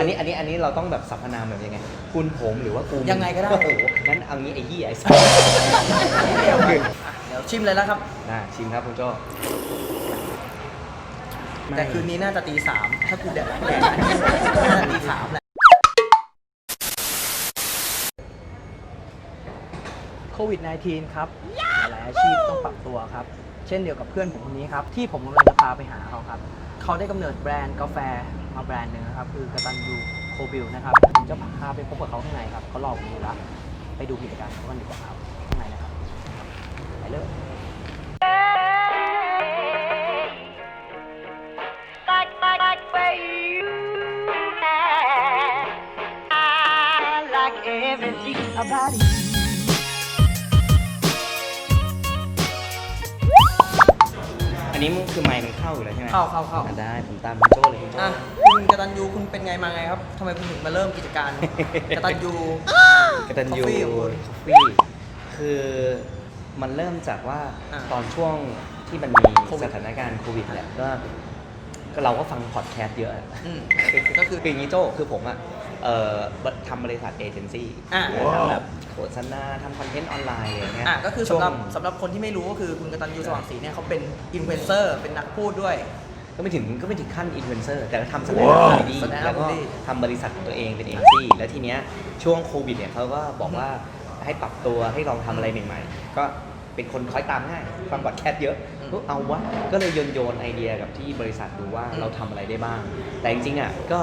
อันนี้อันนี้อันนี้เราต้องแบบสรรพนามแบบยังไง คุณผมหรือว่ากูยังไงก็ได้ โอ้โหงั้นเอางี้ไอ้ยี่ไอ้สัสเดี๋ยวชิมเลยแล้วครับ น่าชิมครับคุณโจ้แต่คืนนี้น่าจะตีสามถ้ากูแดกแดกอันนี้น่าจะตีสามแหละโควิด -19 ครับหลายอาชีพต้องปรับตัวครับ เช่นเดียวกับเพื่อนผมคนนี้ครับ ที่ผมกำลังจะพาไปหาเขาครับ เขาได้กำเนิดแบรนด์กาแฟ มาแบรนด์หนึ่งนะครับ คือกตันยูโคบิลนะครับผมจะพาไปพบกับเขาข้างในครับเขารอผมอยู่แล้วไปดูกิจการเขากันดีกว่าครับข้างในนะครับไปเลย like, like, นนี้มันคือไมค์มันเข้าอยู่แล้วใช่ไหมเข้าเข้าเข้าอะได้ผมตามคุณโจ้เลยคุณโจ้อะคุณกตันยูคุณเป็นไงมาไงครับทำไมคุณถึงมาเริ่มกิจการ กตันยู กตันยู Coffee ของคุณคอฟฟี่คือมันเริ่มจากว่าอะตอนช่วงที่มันมีโควิด สถานการณ์โควิดเนี่ยก็ก็เราก็ฟังพอดแคสต์เยอะอะ อืม ก็ก็คืคืออคืออย่างนี้โจ้คือผมอะเอ่อทำบริษัทเอเจนซี่อะทำแบบ โฆษณาทำคอนเทนต์ออนไลน์อะไรอย่างเงี้ยอะก็คือช่วสำงหรับสำหรับคนที่ไม่รู้ก็คือคุณกตันยูสว่างศรีเนี่ยเขาเป็นอินฟลูเอนเซอร์เป็นนักพูดด้วย ก็ไม่ถึงก็ไม่ถึงขั้นอินฟลูเอนเซอร์แต่ก็ทำสแตนด์ว้าวคอมเมดี้ stand-up แล้วก็ comedy ทำบริษัทของตัวเองเป็นเอเจนซี่แล้วทีเนี้ยช่วงโควิดเนี่ยเขาก็บอกว่าให้ปรับตัวให้ลองทำอะไรใหม่ๆ ก็เป็นคนคอยตามง่ายฟังบอดแคสต์เยอะอืมก็เอาวะก็เลยโยนโยนไอเดียกับที่บริษัทดูว่าอืม เราทำอะไรได้บ้าง แต่จริงๆอะก็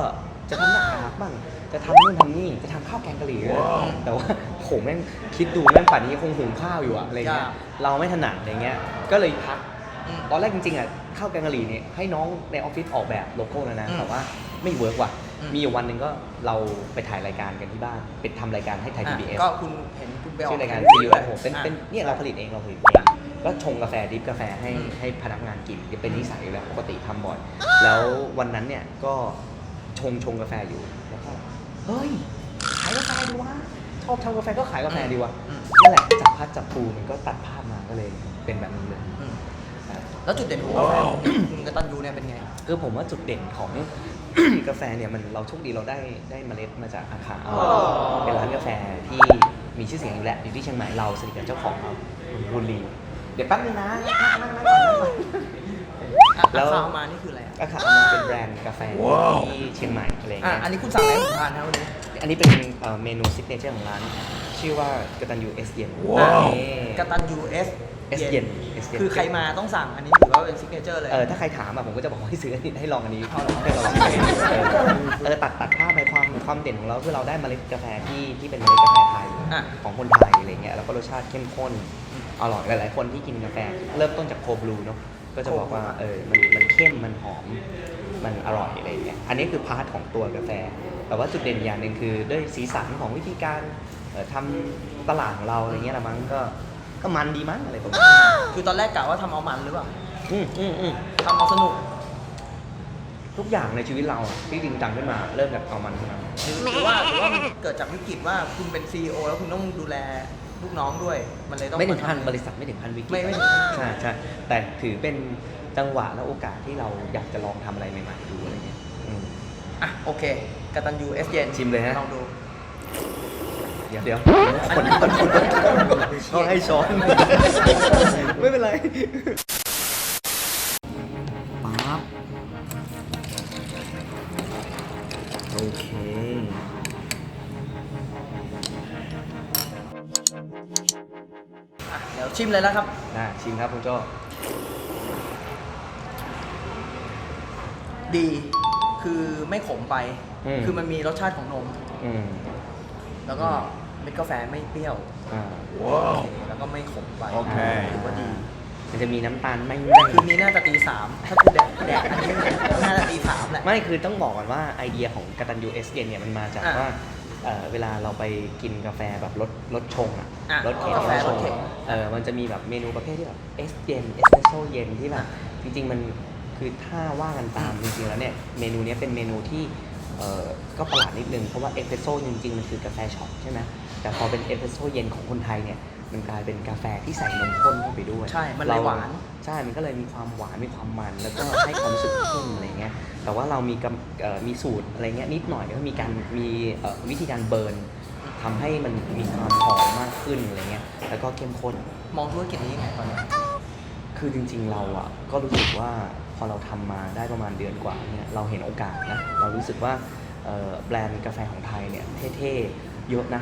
จะทำหน้ากากบ้างจะทำนู่นทำนี่จะทำข้าวแกงกะหรี่ด้วยแต่ว่าโหแม่งคิดดูแม่งป่านนี้คงหุงข้าวอยู่อะอะไรเงี้ยยากเราไม่ถนัดอะไรเงี้ยก็เลยพักอืมตอนแรกจริงๆอะข้าวแกงกะหรี่เนี่ยให้น้องในออฟฟิศออกแบบโลโก้แล้วนะอืมแต่ว่าไม่เวิร์กว่ะอืมมีอยู่วันหนึ่งก็เราไปถ่ายรายการกันที่บ้านเป็นทำรายการให้ไทยอะพีบีเอสก็คุณเห็นคุณไปออกชื่อรายการทีซีวีอูด้วยโเป็นอะเป็นเนี่ยเราผลิตเองเราผลิตเองก็ชงกาแฟดริฟกาแฟให้อืมให้พนักงานกินเป็นนิสัยอยู่แล้วปกติทำบ่อย แล้ววันนั้นเนี่ยก็ชงชงกาแฟอยู่แล้วก็เฮ้ยขายกาแฟดีวะ ชอบทำกาแฟก็ขายกาแฟดีวะอืม นั่นแหละจับพัดจับภูมันก็ตัดภาพมาก็เลยเป็นแบบนี้เลย อืมครับแล้วจุดเด่นของกาแฟของคุณกตันยูเนี่ยเป็นไง คือผมว่าจุดเด่นของ กาแฟเนี่ยมันเราโชคดีเราได้ได้เมล็ดมาจากอาคาอ๋อ เป็นร้านกาแฟที่มีชื่อเสียงอยู่แล้วอยู่ที่เชียงใหม่เราสนิทกับเจ้าของเขาคุณบุญลีเดี๋ยวแป๊บนึงนะนั่งนั่งนั่งก่อนนั่งก่อน อะแล้ว ข่าวมานี่คืออะไรอะอาคาเอามาเป็นแบรนด์กาแฟที่เชียงใหม่อะไรอย่างอะเงี้ยอันนี้คุณสั่งอะไรให้ผมทานครับวันนี้ อันนี้เป็นเอ่อเมนูซิกเนเจอร์ของร้าน ชื่อว่ากตันยูเอสเย็นอะนี่กตันยูเอส S เย็น S เย็น คือใครมาต้องสั่งอันนี้ถือว่าเป็นซิกเนเจอร์เลย เออถ้าใครถามอะผมก็จะบอกว่าให้ซื้ออันนี้ให้ลองอันนี้เอาเหรอให้ลองอันนี้เออเออตัดตัดภาพไปความความเด่นของเราคือเราได้เมล็ดกาแฟที่ที่เป็นเมล็ดกาแฟไทยอะ ของคนไทยอะไรเงี้ยแล้วก็รสชาติเข้มข้นอร่อยหลายๆคนที่กินกาแฟเริ่มต้นจากโคบลูเนาะก็จะบอกว่าเออมันมันเข้มมันหอมมันอร่อยอะไรเงี้ยอันนี้คือพาร์ทของตัวกาแฟ แต่ว่าจุดเด่นอย่างหนึ่งคือด้วยสีสันของวิธีการเอ่อทำตลาดของเราอะไรเงี้ยละมั้งก็ก็มันดีมั้งอะไรประมาณนี้คือตอนแรกกะว่าทำเอามันหรือเปล่าอืมอืมอืมทำเอาสนุกทุกอย่างในชีวิตเราอะที่จริงจังขึ้นมาเริ่มจากเอามันขึ้นมา หรือหรือว่าหรือว่ามันเกิดจากวิกฤตว่าคุณเป็นซีอแล้วคุณต้องดูแลลูกน้องด้วย มันเลยต้อง ไม่ถึงพันาทำบริษัทไม่ถึงพันวิกฤตไม่ไม่ถึงใช่ใช่แต่ถือเป็นจังหวะและโอกาสที่เราอยากจะลองทำอะไรใหม่ๆดูอะไรเงี้ย อืมอะโอเคกตันยูเอสเย็นชิมเลยฮะ ลองดู เดี๋ยวเดี๋ยวคนคนคนต้องให้ช้อน ไม่เป็นไรปั๊บโอเค อะ เดี๋ยวชิมเลยแล้วครับ น่าชิมครับคุณโจ้ดี คือไม่ขมไป อืม คือมันมีรสชาติของนม อืมแล้วก็เม็ดกาแฟไม่เปรี้ยว อ่าโอเคแล้วก็ไม่ขมไปโอเค ถือว่าดี มันจะมีน้ำตาลไม่แต่คืนนี้น่าจะตีสามถ้ากูแดกแดกอันนี้น่าจะตีสามแหละ ไม่คือต้องบอกก่อนว่าไอเดียของกตันยูเอสเเนี่ยมันมาจากอะว่าเอ่อเวลาเราไปกินกาแฟแบบรสรสชงอะอะรสเข็นกาแฟรสชรงสเข็นเออมันจะมีแบบเมนูประเภทที่แบบเอสเย็นเอสเปรสโซเย็นที่แบบจริงๆมัน คือถ้าว่ากันตามจริงๆแล้วเนี่ยเมนูเนี้ยเป็นเมนูที่เออก็ประหลาดนิดนึง เพราะว่าเอสเปรสโซจริงๆ มันคือกาแฟช็อตใช่ไหมแต่พอเป็นเอสเปรสโซเย็นของคนไทยเนี่ยมันกลายเป็นกาแฟที่ใส่นมข้นเข้าไปด้วยใช่ มันเลยรหวาน ใช่ มันก็เลยมีความหวาน มีความมัน แล้วก็ให้ความรู้สึกเข้มอะไรเงี้ย แต่ว่าเรามีกำเอ่อมีสูตรอะไรเงี้ยนิดหน่อยก็มีการมีเอ่อวิธีการเบิร์นทำให้มันมีความหอมมากขึ้นอะไรเงี้ย แล้วก็เข้มข้น มองธุรกิจนี้ยังไงตอนนี้ คือจริงๆเราอะก็รู้สึกว่าพ อเราทำมาได้ประมาณเดือนกว่าเนี่ยเราเห็นโอกาสนะเรารู้สึกว่าเอ่อแบรนด์กาแฟของไทยเนี่ยเท่ๆเยอะนะ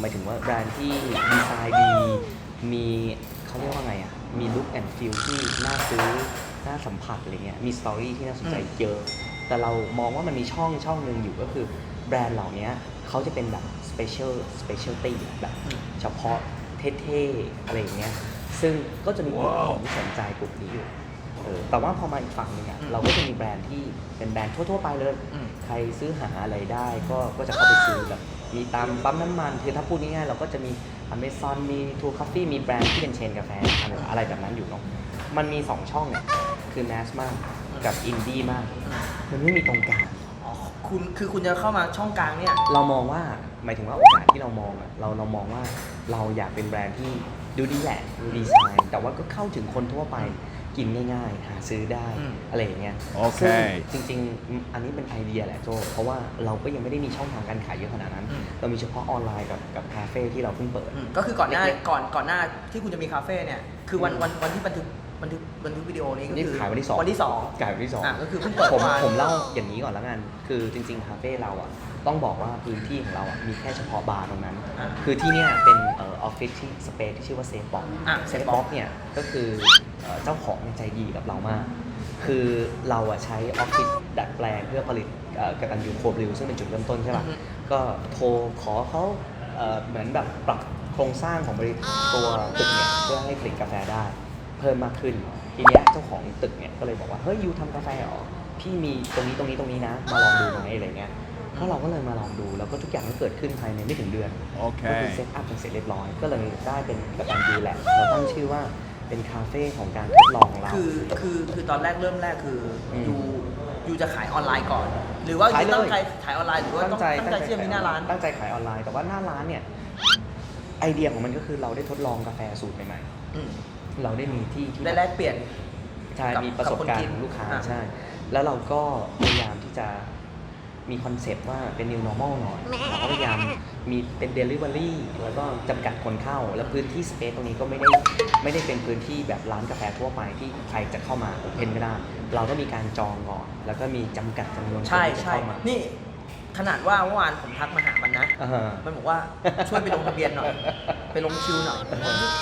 หมายถึงว่าแบรนด์ที่ดีไซน์ดีมีเขาเรียกว่าไงอะมีลุคแอนด์ฟิลที่น่าซื้อน่าสัมผัสอะไรเงี้ยมีสตอรี่ที่น่าสนใจอืมเยอะแต่เรามองว่ามันมีช่องช่องหนึ่งอยู่ก็คือแบรนด์เหล่านี้เขาจะเป็นแบบสเปเชียลสเปเชียลตี้แบบเฉพาะเท่ๆอะไรอย่างเงี้ยซึ่งก็จะมีกลุ่มคนที่สนใจกลุ่มนี้อยู่ เออแต่ว่าพอมาอีกฝั่งหนึงอะ อืมเราก็จะมีแบรนด์ที่เป็นแบรนด์ทั่ว ๆ ไปเลย อืม ใครซื้อหาอะไรได้ก็ก็จะเข้าไปซื้อแบบมีตามปั๊มน้ำมัน คือถ้าพูดง่ายๆเราก็จะมี Amazon มี True Coffee มีแบรนด์ที่เป็นเชนกาแฟอะไรอะไรแบบนั้นอยู่เนาะ มันมี 2 ช่องเนี่ย คือแมสมากกับอินดี้มากมันไม่มีตรงกลาง อ๋อคุณคือคุณจะเข้ามาช่องกลางเนี่ย เรามองว่าหมายถึงว่าโอกาสที่เรามองอะเราเรามองว่าเราอยากเป็นแบรนด์ที่ดูดีแหละดูดีไซน์แต่ว่าก็เข้าถึงคนทั่วไป กินง่ายๆ หาซื้อได้อืม อะไรอย่างเงี้ยโอเค ซึ่งจริงๆ อันนี้เป็นไอเดียแหละโจเพราะว่าเราก็ยังไม่ได้มีช่องทางการขายเยอะขนาดนั้น อืม เรามีเฉพาะออนไลน์กับกับคาเฟ่ที่เราเพิ่งเปิด อืมก็คือก่อนหน้าเล็กก่อนก่อนหน้าที่คุณจะมีคาเฟ่เนี่ยคือวันอืมวันวันที่บันทึก บันทึกบันทึกวิดีโอนี้ก็นี่คือขายวันที่สองวันที่สองขายวันที่สองอะก็คือเพิ่งเปิดผมมาผมเล่าอย่างนี้ก่อนแล้วกัน คือจริงๆคาเฟ่เราอะต้องบอกว่าพื้นที่ของเราอะมีแค่เฉพาะบาร์ตรงนั้นอะคือที่เนี่ยเป็นเออฟฟิศที่สเปซที่ชื่อว่าเซฟบ็อกอะเซ Safe ฟ Box บ็อกเนี่ยก็คือเอ่อเจ้าของเนี่ยใจดีกับเรามาก คือเราอะใช้ออฟฟิศดัดแปลงเพื่อผลิตเอ่อกระตันยูโคบริวซึ่งเป็นจุดเริ่มต้นใช่ป่ะอือฮึก็โทรขอเขาเอ่อเหมือนแบบปรับโครงสร้างของบริตัวตึกเนี่ยเพื่อให้ผลิตกาแฟได้ เพิ่มมากขึ้น ทีเนี้ยเจ้าของตึกเนี่ยก็เลยบอกว่าเฮ้ยยูทำกาแฟเหรอพี่มีตรงนี้ตรงนี้ตรงนี้นะ มาลองดูไหมอะไรเงี้ยก็เราก็เลยมาลองดูแล้วก็ทุกอย่างก็เกิดขึ้นภายในไม่ถึงเดือนโอเคก็คือเซตอัพเป็นเสร็จเรียบร้อย ก็เลยได้เป็นกระตันยูแหละเราตั้งชื่อว่าเป็นคาเฟ่ของการทดลองของเรา คือคือคือตอนแรกเริ่มแรกคืออม ยูยูจะขายออนไลน์ก่อน หรือว่าขายยูเลยตั้งใจขายออนไลน์หรือว่าต้องตั้งใจที่จะมีหน้าร้าน ตั้งใจขายออนไลน์แต่ว่าหน้าร้านเนี่ยไอเดียของมันก็คือเราได้ทดลองกาแฟสูตรใหม่อืม ๆ เราได้มีที่ที่ได้แลกเปลี่ยน ใช่กับมีประสบการกับคนกินณ์ของลูกค้าอะ ใช่ แล้วเราก็พยายามที่จะมีคอนเซปต์ว่าเป็น new normal หน่อยเราก็พยายามมีเป็น delivery แล้วก็จำกัดคนเข้า แล้วพื้นที่ space ตรงนี้ก็ไม่ได้ไม่ได้เป็นพื้นที่แบบร้านกาแฟทั่วไปที่ใครจะเข้ามาเพนไม่ได้ เราก็มีการจองก่อน แล้วก็มีจำกัดจำนวนคนใช่ที่จะใช่เข้ามา นี่ ขนาดว่าเมื่อวานผมทักมาหามันนะ อ่าฮะ มันบอกว่าช่วยไปลงทะเบียนหน่อย ไปลงคิวหน่อย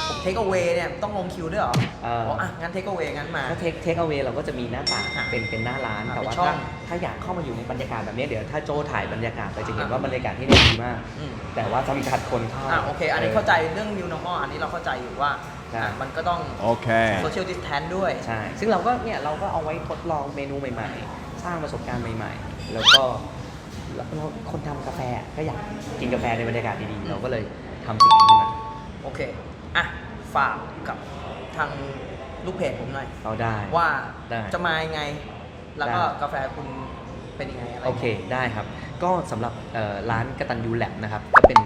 ผมเทคเอา a y เนี่ยต้องลงคิวด้วยเหรออ่า บอกอะงั้นเทคเอา a y งั้นมา ถ้าเทคเทคเอา a y เราก็จะมีหน้าต่างอะเป็นเป็นหน้าร้าน อะแต่ว่าเป็นช่อถ้างถ้าอยากเข้ามาอยู่ในบรรยากาศแบบนี้เดี๋ยวถ้าโจถ่ายบรรยากาศไปจะเห็นอะ ว่าบรรยากาศที่นี่ดีมาก อืม แต่ว่าจำกัดคนเข้า อะโอเค อันนี้เข้าใจเรื่อง new normal อันนี้เราเข้าใจอยู่ว่าใช่ อะมันก็ต้อง Okay. social distance ด้วย ใช่ ซึ่งเราก็เนี่ยเราก็เอาไว้ทดลองเมนูใหม่ ๆ สร้างประสบการณ์ใหม่ ๆ แล้วก็แล้ว เราคนทำกาแฟก็อยากกินกาแฟในบรรยากาศดีๆ เราก็เลยทำสิ่งนี้ขึ้นมาโอเค อะ ฝากกับทางลูกเพจผมหน่อย เอาได้ ว่าได้จะมายังไง แล้วก็ได้ กาแฟคุณเป็นยังไงอะไรโอเค ได้ครับ ก็สำหรับเอ่อร้านกตันยูแลบนะครับ ก็เป็น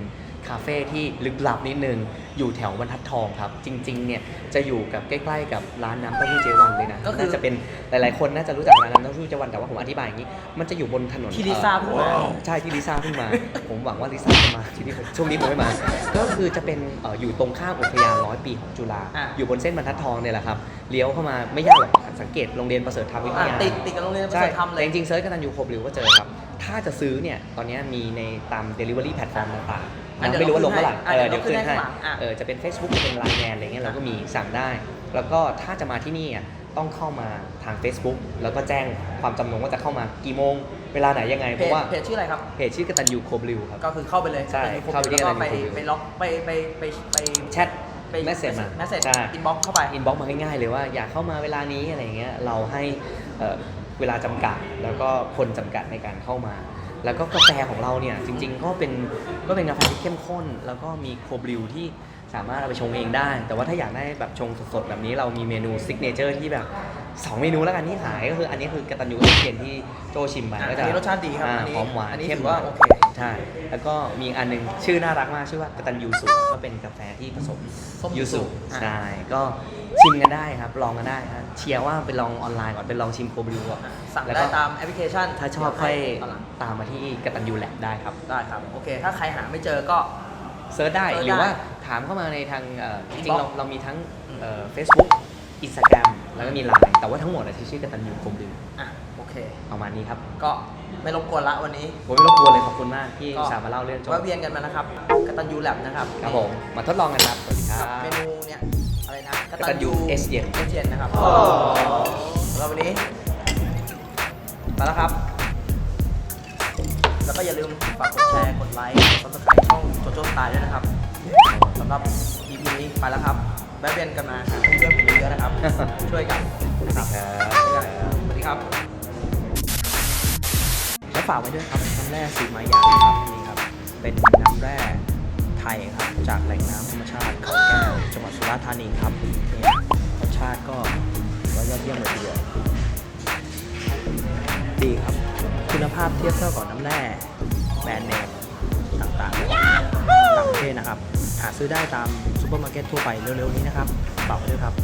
คาเฟ่ที่ลึกลับนิดนึง อยู่แถวบรรทัดทองครับ จริงๆเนี่ยจะอยู่กับใกล้ๆกับร้านน้ำเต้าหู้เจวันเลยนะก็คือ น่าจะเป็นหลายๆคนน่าจะรู้จักร้านน้ำเต้าหู้เจวันแต่ว่าผมอธิบายอย่างนี้ มันจะอยู่บนถนนที่ลิซ่าเพิ่งมาอ่อใช่ที่ลิซ่าเพิ่งมา ผมหวังว่าลิซ่าจะมาที่นี่ช่วงนี้ผมไม่มา ก็คือจะเป็นเอ่ออยู่ตรงข้ามอุทยานร้อยปีของจุฬาอะ อยู่บนเส้นบรรทัดทองเนี่ยแหละครับเลี้ยวเข้ามาไม่ยากหรอกสังเกตโรงเรียนประเสริฐธรรมวิทอะยา ติดติดกับโรงเรียนประใช่เสริฐธรรมเลยแต่จริงๆเซิร์ชกันตันยูโคบริวก็เจอครับ ถ้าจะซื้อเนี่ย ตอนนี้มีในตาม Delivery แพลตฟอร์มต่างๆอะ นะเดี๋ยวไม่รู้ว่าลงเมื่อไหร่อะเออเดี๋เดี๋ยยววขึ้นขึ้นให้ให้ข้างหลังอะเออจะเป็น Facebook จะเป็นไลน์แมนอะไรเงี้ยเราก็มีสั่งได้ แล้วก็ถ้าจะมาที่นี่อะต้องเข้ามาทาง Facebook แล้วก็แจ้งความจำนงว่าจะเข้ามากี่โมง เวลาไหนยังไงเพเพจราะว่าเพจชื่ออะไรครับ เพจชื่อกตันยูโคบริวครับ ก็คือเข้าไปเลยใช่ป็นเข้าไปที่แล้วก็ไปอะไรในไปล็อกไปไปไปไปแชท ไปเมสเซจมาเมสเซจใช่ อินบ็อกเข้าไป อินบ็อกมาง่ายๆเลยว่าอยากเข้ามาเวลานี้อะไรเงี้ยเราให้เอ่อเวลาจำกัดแล้วก็คนจำกัดในการเข้ามา แล้วก็กาแฟของเราเนี่ยจริงๆก็เป็นก็เป็นกาแฟที่เข้มข้น แล้วก็มีโคบริวที่ สามารถเอาไปชงเองได้ แต่ว่าถ้าอยากได้แบบชงสดๆแบบนี้เรามีเมนูซิกเนเจอร์ที่แบบ2เมนูแล้วกันที่ขายก็คืออันนี้คือกระตันยูเทียนที่โจชิมไปอะก็อันจะนี้รสชาติดีครับอ่าอันนี้หอมหวานอันนี้เข้มถือว่าหน่โอยเคใช่แล้วก็มีอีกอันหนึงชื่อน่ารักมากชื่อว่ากตันยูสุก็เป็นกาแฟที่ผสมส้มยูยูสุสุอะใช่ก็ชิมกันได้ครับลองกันได้ครับเชียร์ว่าไปลองออนไลน์ก่อนไปลองชิมโคบลูก่อนสั่งแล้วได้ก็ตามแอปพลิเคชัน ถ้าชอบค่อยตอนหลังตามมาที่กตันยูแลบได้ครับได้ครับโอเค ถ้าใครหาไม่เจอก็เซิร์ชได้เซิร์ชหรือว่าได้ ถามเข้ามาในทางเอ่อจริง Inbox ๆเราเรามีทั้งเฟซบุ๊กอินสตาแกรมแล้วก็มีไลน์แต่ว่าทั้งหมดอะที่ชื่อกตันยูโคบลูอะโอเค ประมาณนี้ครับก็ไม่รบกวนละวันนี้ ผมไม่รบกวนเลยขอบคุณมากที่ก็สามารถเล่าเรื่องจบแวะเวียนกันมานะครับกตันยูแลบนะครับครับผมมาทดลองกันครับสวัสดีครักับบ เมนูเนี่ยอะไรนะกตัญญูเอสเย็นเอสเย็นนะครับสำหรับวันนี้ไปแล้วครับ แล้วก็อย่าลืมฝากกดแชร์กดไลค์กดซับสไครต์ช่องโจโจ้สไตล์ด้วยนะครับ สำหรับ EP นี้ไปแล้วครับแวะเวียนกันมาหาเพื่อนๆผมเยอะๆนะครับ ช่วยกันนะครับครับช่วยกันสวัสดีครับและฝากไว้ด้วยครับน้ำแร่สีมายานะครับนี่ครับ เป็นน้ำแร่ไทยครับจากแหล่งน้ำธรรมชาติเขาแก้วจังหวัดสุราษฎร์ธานีครับนี่รสชาติก็ถือว่ายอดเยี่ยมเลยทีเดียวดีครับ คุณภาพเทียบเท่ากับน้ำแร่แบรนด์เนมต่างๆต่างประเทศนะครับ หาซื้อได้ตามซูเปอร์มาร์เก็ตทั่วไปเร็วๆนี้นะครับฝากไว้ด้วยครับ